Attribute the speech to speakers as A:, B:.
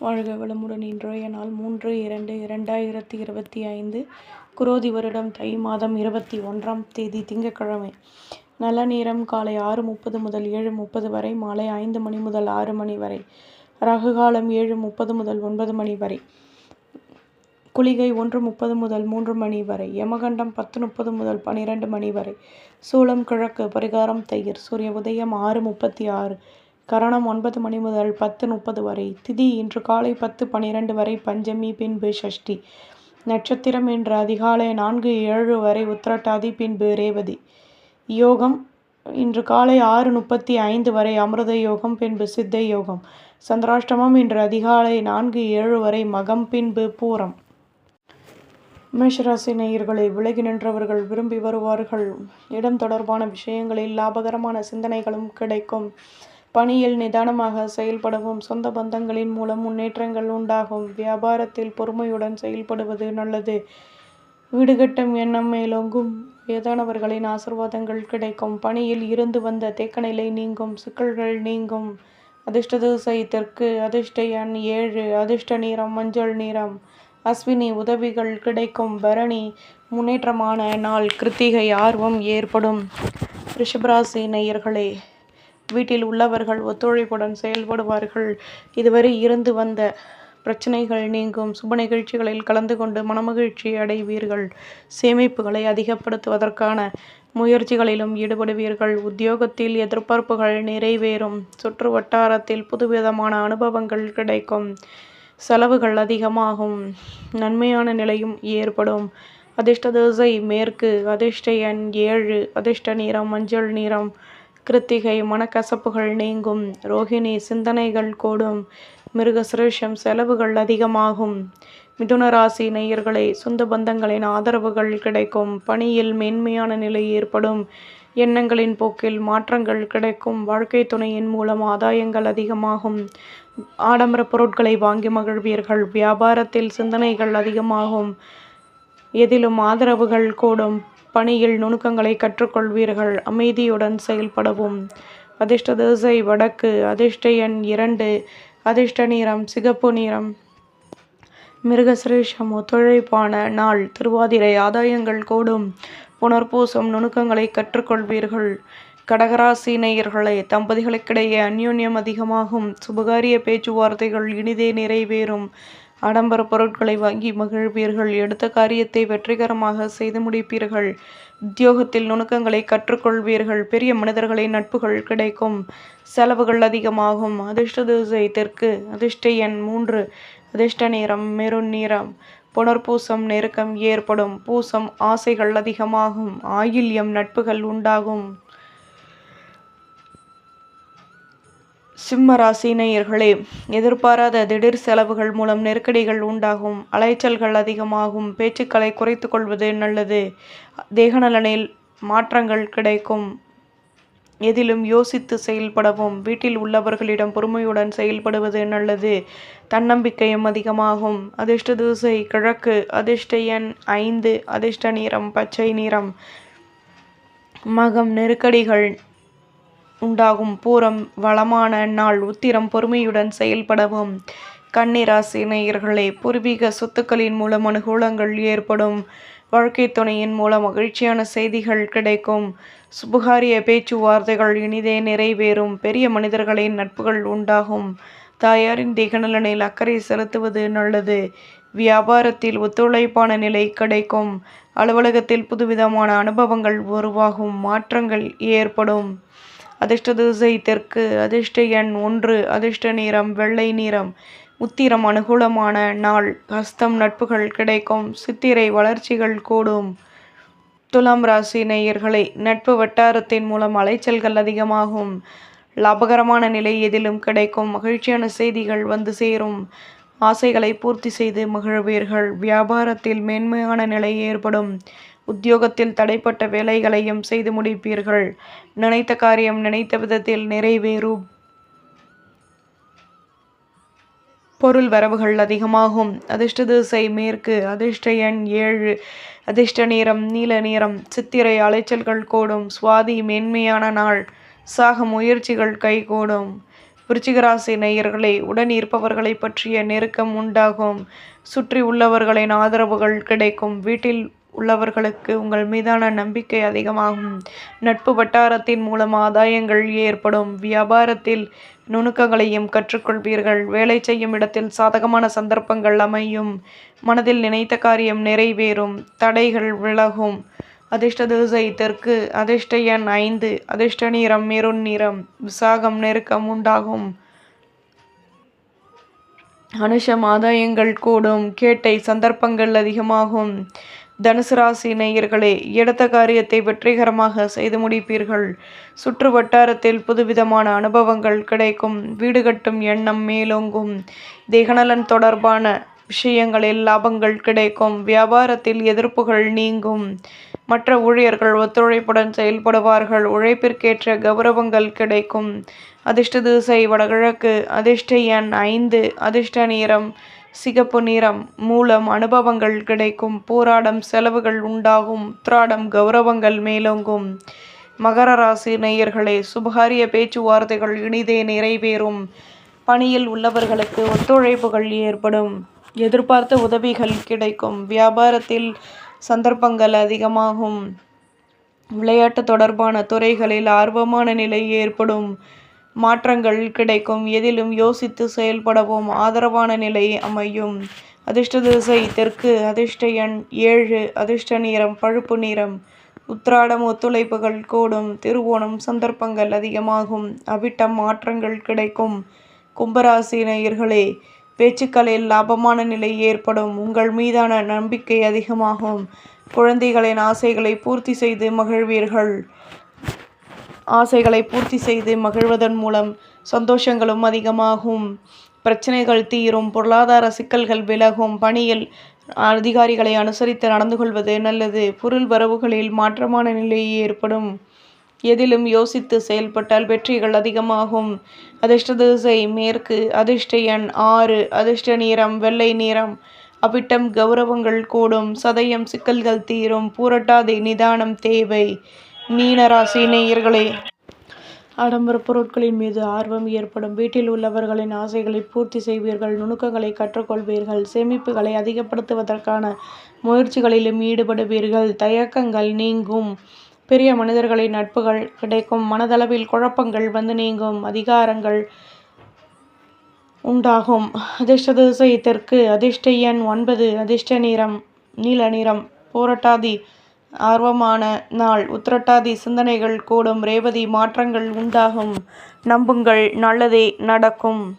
A: வாழ்க வளமுடன் இன்றைய நாள் மூன்று இரண்டு இரண்டாயிரத்தி இருபத்தி ஐந்து. குரோதி வருடம் தை மாதம் இருபத்தி ஒன்றாம் தேதி திங்கட்கிழமை. நல்ல நேரம் காலை ஆறு முப்பது முதல் ஏழு முப்பது வரை மாலை ஐந்து மணி முதல் ஆறு மணி வரை ரகு காலம் ஏழு முப்பது முதல் ஒன்பது மணி வரை குளிகை ஒன்று முப்பது முதல் மூன்று மணி வரை யமகண்டம் பத்து முப்பது முதல் பன்னிரெண்டு மணி வரை சூளம் கிழக்கு பரிகாரம் தயிர் சூரிய உதயம் ஆறு முப்பத்தி ஆறு கரணம் ஒன்பது மணி முதல் பத்து முப்பது வரை. திதி இன்று காலை பத்து பனிரெண்டு வரை பஞ்சமி பின்பு ஷஷ்டி. நட்சத்திரம் இன்று அதிகாலை நான்கு ஏழு வரை உத்திரட்டாதி பின்பு ரேவதி. யோகம் இன்று காலை ஆறு முப்பத்தி ஐந்து வரை அமிர்த யோகம் பின்பு சித்த யோகம். சந்திராஷ்டமம் இன்று அதிகாலை நான்கு ஏழு வரை மகம் பின்பு பூரம். மேஷராசி நேயர்களை விலகி நின்றவர்கள் விரும்பி வருவார்கள். இடம் தொடர்பான விஷயங்களில் லாபகரமான சிந்தனைகளும் கிடைக்கும். பணியில் நிதானமாக செயல்படவும் சொந்த பந்தங்களின் மூலம் முன்னேற்றங்கள் உண்டாகும். வியாபாரத்தில் பொறுமையுடன் செயல்படுவது நல்லது. வீடுகட்டும் எண்ணம் மேலோங்கும். வயதானவர்களின் ஆசிர்வாதங்கள் கிடைக்கும். பணியில் இருந்து வந்த தேக்கநிலை நீங்கும். சிக்கல்கள் நீங்கும். அதிர்ஷ்ட திசை தெற்கு அதிர்ஷ்ட எண் ஏழு அதிர்ஷ்ட நிறம் மஞ்சள் நிறம். அஸ்வினி உதவிகள் கிடைக்கும். பரணி முன்னேற்றமான நாள். கிருத்திகை ஆர்வம் ஏற்படும். ரிஷபராசி நேயர்களே வீட்டில் உள்ளவர்கள் ஒத்துழைப்புடன் செயல்படுவார்கள். இதுவரை இருந்து வந்த பிரச்சனைகள் நீங்கும். சுப நிகழ்ச்சிகளில் கலந்து கொண்டு மனமகிழ்ச்சி அடைவீர்கள். சேமிப்புகளை அதிகப்படுத்துவதற்கான முயற்சிகளிலும் ஈடுபடுவீர்கள். உத்தியோகத்தில் எதிர்பார்ப்புகள் நிறைவேறும். சுற்று வட்டாரத்தில் புதுவிதமான அனுபவங்கள் கிடைக்கும். செலவுகள் அதிகமாகும். நன்மையான நிலையும் ஏற்படும். அதிர்ஷ்ட தோசை மேற்கு அதிர்ஷ்ட எண் ஏழு அதிர்ஷ்ட நிறம் மஞ்சள் நிறம் கிருத்திகை மனக்கசப்புகள் நீங்கும். ரோஹிணி சிந்தனைகள் கூடும். மிருகசிரேஷம் செலவுகள் அதிகமாகும். மிதுன ராசி நேயர்களை சொந்த பந்தங்களின் ஆதரவுகள் கிடைக்கும். பணியில் மேன்மையான நிலை ஏற்படும். எண்ணங்களின் போக்கில் மாற்றங்கள் கிடைக்கும். வாழ்க்கை துணையின் மூலம் ஆதாயங்கள் அதிகமாகும். ஆடம்பர பொருட்களை வாங்கி மகிழ்வீர்கள். வியாபாரத்தில் சிந்தனைகள் அதிகமாகும். எதிலும் ஆதரவுகள் கூடும். பணியில் நுணுக்கங்களை கற்றுக்கொள்வீர்கள். அமைதியுடன் செயல்படவும். அதிர்ஷ்ட திசை வடக்கு அதிர்ஷ்ட எண் இரண்டு அதிர்ஷ்ட நிறம் சிகப்பு நிறம். மிருகசிரேஷம் ஒத்துழைப்பான நாள். திருவாதிரை ஆதாயங்கள் கூடும். புனர்பூசம் நுணுக்கங்களை கற்றுக்கொள்வீர்கள். கடகராசி நேயர்களே தம்பதிகளுக்கிடையே அந்யோன்யம் அதிகமாகும். சுபகாரிய பேச்சுவார்த்தைகள் இனிதே நிறைவேறும். ஆடம்பர பொருட்களை வாங்கி மகிழ்வீர்கள். எடுத்த காரியத்தை வெற்றிகரமாக செய்து முடிப்பீர்கள். உத்தியோகத்தில் நுணுக்கங்களை கற்றுக்கொள்வீர்கள். பெரிய மனிதர்களின் நட்புகள் கிடைக்கும். செலவுகள் அதிகமாகும். அதிர்ஷ்ட திசை தெற்கு. அதிர்ஷ்ட எண் மூன்று. அதிர்ஷ்ட நிறம் மெருன் நிறம் புனர்பூசம் நெருக்கம் ஏற்படும். பூசம் ஆசைகள் அதிகமாகும். ஆயில்யம் நட்புகள் உண்டாகும். சிம்ம ராசினேயர்களே எதிர்பாராத திடீர் செலவுகள் மூலம் நெருக்கடிகள் உண்டாகும். அலைச்சல்கள் அதிகமாகும். பேச்சுக்களை குறைத்து கொள்வது நல்லது. தேகநலனில் மாற்றங்கள் கிடைக்கும். எதிலும் யோசித்து செயல்படவும். வீட்டில் உள்ளவர்களிடம் பொறுமையுடன் செயல்படுவது நல்லது. தன்னம்பிக்கையும் அதிகமாகும். அதிர்ஷ்ட தூசை கிழக்கு. அதிர்ஷ்ட எண் ஐந்து. அதிர்ஷ்ட நிறம் பச்சை நிறம். மகம் நெருக்கடிகள் உண்டாகும் பூரம் வளமான நாள் உத்திரம் பொறுமையுடன் செயல்படவும். கன்னிராசி நேயர்களே பூர்வீக சொத்துக்களின் மூலம் அனுகூலங்கள் ஏற்படும். வாழ்க்கை துணையின் மூலம் மகிழ்ச்சியான செய்திகள் கிடைக்கும். சுபகாரிய பேச்சுவார்த்தைகள் இனிதே நிறைவேறும். பெரிய மனிதர்களின் நட்புகள் உண்டாகும். தாயாரின் திகநலனில் அக்கறை செலுத்துவது நல்லது. வியாபாரத்தில் ஒத்துழைப்பான நிலை கிடைக்கும். அலுவலகத்தில் புதுவிதமான அனுபவங்கள் உருவாகும். மாற்றங்கள் ஏற்படும். அதிர்ஷ்ட திசை தெற்கு அதிர்ஷ்ட எண் ஒன்று அதிர்ஷ்ட நிறம் வெள்ளை நிறம். உத்திரம் அனுகூலமான நாள் ஹஸ்தம் நட்புகள் கிடைக்கும் சித்திரை வளர்ச்சிகள் கூடும். துலாம் ராசி நேயர்களை நட்பு வட்டாரத்தின் மூலம் அலைச்சல்கள் அதிகமாகும். லாபகரமான நிலை எதிலும் கிடைக்கும் மகிழ்ச்சியான செய்திகள் வந்து சேரும். ஆசைகளை பூர்த்தி செய்து மகிழ்வீர்கள் வியாபாரத்தில் மேன்மையான நிலை ஏற்படும். உத்தியோகத்தில் தடைப்பட்ட வேலைகளையும் செய்து முடிப்பீர்கள். நினைத்த காரியம் நினைத்த விதத்தில் நிறைவேறும் பொருள் வரவுகள் அதிகமாகும். அதிர்ஷ்ட திசை மேற்கு அதிர்ஷ்ட எண் ஏழு அதிர்ஷ்ட நேரம் நீல நிறம் சித்திரை அலைச்சல்கள் கூடும் சுவாதி மேன்மையான நாள் சாக முயற்சிகள் கைகூடும். விருச்சிகராசி நேயர்களே உடன் இருப்பவர்களை பற்றிய நெருக்கம் உண்டாகும். சுற்றி உள்ளவர்களின் ஆதரவுகள் கிடைக்கும். வீட்டில் உள்ளவர்களுக்கு உங்கள் மீதான நம்பிக்கை அதிகமாகும். நட்பு வட்டாரத்தின் மூலம் ஆதாயங்கள் ஏற்படும். வியாபாரத்தில் நுணுக்கங்களையும் கற்றுக்கொள்வீர்கள். வேலை செய்யும் இடத்தில் சாதகமான சந்தர்ப்பங்கள் அமையும். மனதில் நினைத்த காரியம் நிறைவேறும். தடைகள் விலகும். அதிர்ஷ்ட திசை தெற்கு. அதிர்ஷ்ட எண் ஐந்து. அதிர்ஷ்ட நிறம் மெருண் நிறம். விசாகம் நெருக்கம் உண்டாகும். அனுஷம் ஆதாயங்கள் கூடும். கேட்டை சந்தர்ப்பங்கள் அதிகமாகும். தனுசு ராசி நேயர்களே எடுத்த காரியத்தை வெற்றிகரமாக செய்து முடிப்பீர்கள். சுற்று வட்டாரத்தில் புதுவிதமான அனுபவங்கள் கிடைக்கும். வீடு கட்டும் எண்ணம் மேலோங்கும். தேகநலன் தொடர்பான விஷயங்களில் லாபங்கள் கிடைக்கும். வியாபாரத்தில் எதிர்ப்புகள் நீங்கும். மற்ற ஊழியர்கள் ஒத்துழைப்புடன் செயல்படுவார்கள். உழைப்பிற்கேற்ற கௌரவங்கள் கிடைக்கும். அதிர்ஷ்ட திசை வடகிழக்கு அதிர்ஷ்ட எண் ஐந்து அதிர்ஷ்ட நேரம் சிகப்பு நிறம் மூலம் அனுபவங்கள் கிடைக்கும் போராடம் செலவுகள் உண்டாகும் உத்ராடம் கௌரவங்கள் மேலோங்கும். மகர ராசி நேயர்களே சுபகாரிய பேச்சுவார்த்தைகள் இனிதே நிறைவேறும். பணியில் உள்ளவர்களுக்கு ஒத்துழைப்புகள் ஏற்படும். எதிர்பார்த்த உதவிகள் கிடைக்கும். வியாபாரத்தில் சந்தர்ப்பங்கள் அதிகமாகும். விளையாட்டு தொடர்பான துறைகளில் ஆர்வமான நிலை ஏற்படும். மாற்றங்கள் கிடைக்கும். எதிலும் யோசித்து செயல்படவும் ஆதரவான நிலை அமையும். அதிர்ஷ்ட திசை தெற்கு அதிர்ஷ்ட எண் ஏழு அதிர்ஷ்ட நிறம் பழுப்பு நிறம். உத்திராடம் ஒத்துழைப்புகள் கூடும். திருவோணம் சந்தர்ப்பங்கள் அதிகமாகும். அவிட்டம் மாற்றங்கள் கிடைக்கும். கும்பராசி நேயர்களே பேச்சுக்களில் லாபமான நிலை ஏற்படும். உங்கள் மீதான நம்பிக்கை அதிகமாகும். குழந்தைகளின் ஆசைகளை பூர்த்தி செய்து மகிழ்வீர்கள். ஆசைகளை பூர்த்தி செய்து மகிழ்வதன் மூலம் சந்தோஷங்களும் அதிகமாகும். பிரச்சனைகள் தீரும் பொருளாதார சிக்கல்கள் விலகும் பணியில் அதிகாரிகளை அனுசரித்து நடந்து கொள்வது நல்லது. பொருள் வரவுகளில் மாற்றமான நிலை ஏற்படும். எதிலும் யோசித்து செயல்பட்டால் வெற்றிகள் அதிகமாகும். அதிர்ஷ்ட திசை மேற்கு அதிர்ஷ்ட எண் ஆறு அதிர்ஷ்ட நிறம் வெள்ளை நிறம். அவிட்டம் கௌரவங்கள் கூடும். சதயம் சிக்கல்கள் தீரும். பூரட்டாதி நிதானம் தேவை. மீனராசி நேயர்களே ஆடம்பர பொருட்களின் மீது ஆர்வம் ஏற்படும் வீட்டில் உள்ளவர்களின் ஆசைகளை பூர்த்தி செய்வீர்கள் நுணுக்கங்களை கற்றுக்கொள்வீர்கள் சேமிப்புகளை அதிகப்படுத்துவதற்கான முயற்சிகளிலும் ஈடுபடுவீர்கள் தயக்கங்கள் நீங்கும் பெரிய மனிதர்களின் நட்புகள் கிடைக்கும் மனதளவில் குழப்பங்கள் வந்து நீங்கும் அதிகாரங்கள் உண்டாகும். அதிர்ஷ்ட திசை தெற்கு அதிர்ஷ்ட எண் ஒன்பது அதிர்ஷ்ட நிறம் நீல நிறம் போராட்டாதி ஆர்வமான நாள். உத்திரட்டாதி சிந்தனைகள் கூடும். ரேவதி மாற்றங்கள் உண்டாகும். நம்புங்கள் நல்லதே நடக்கும்.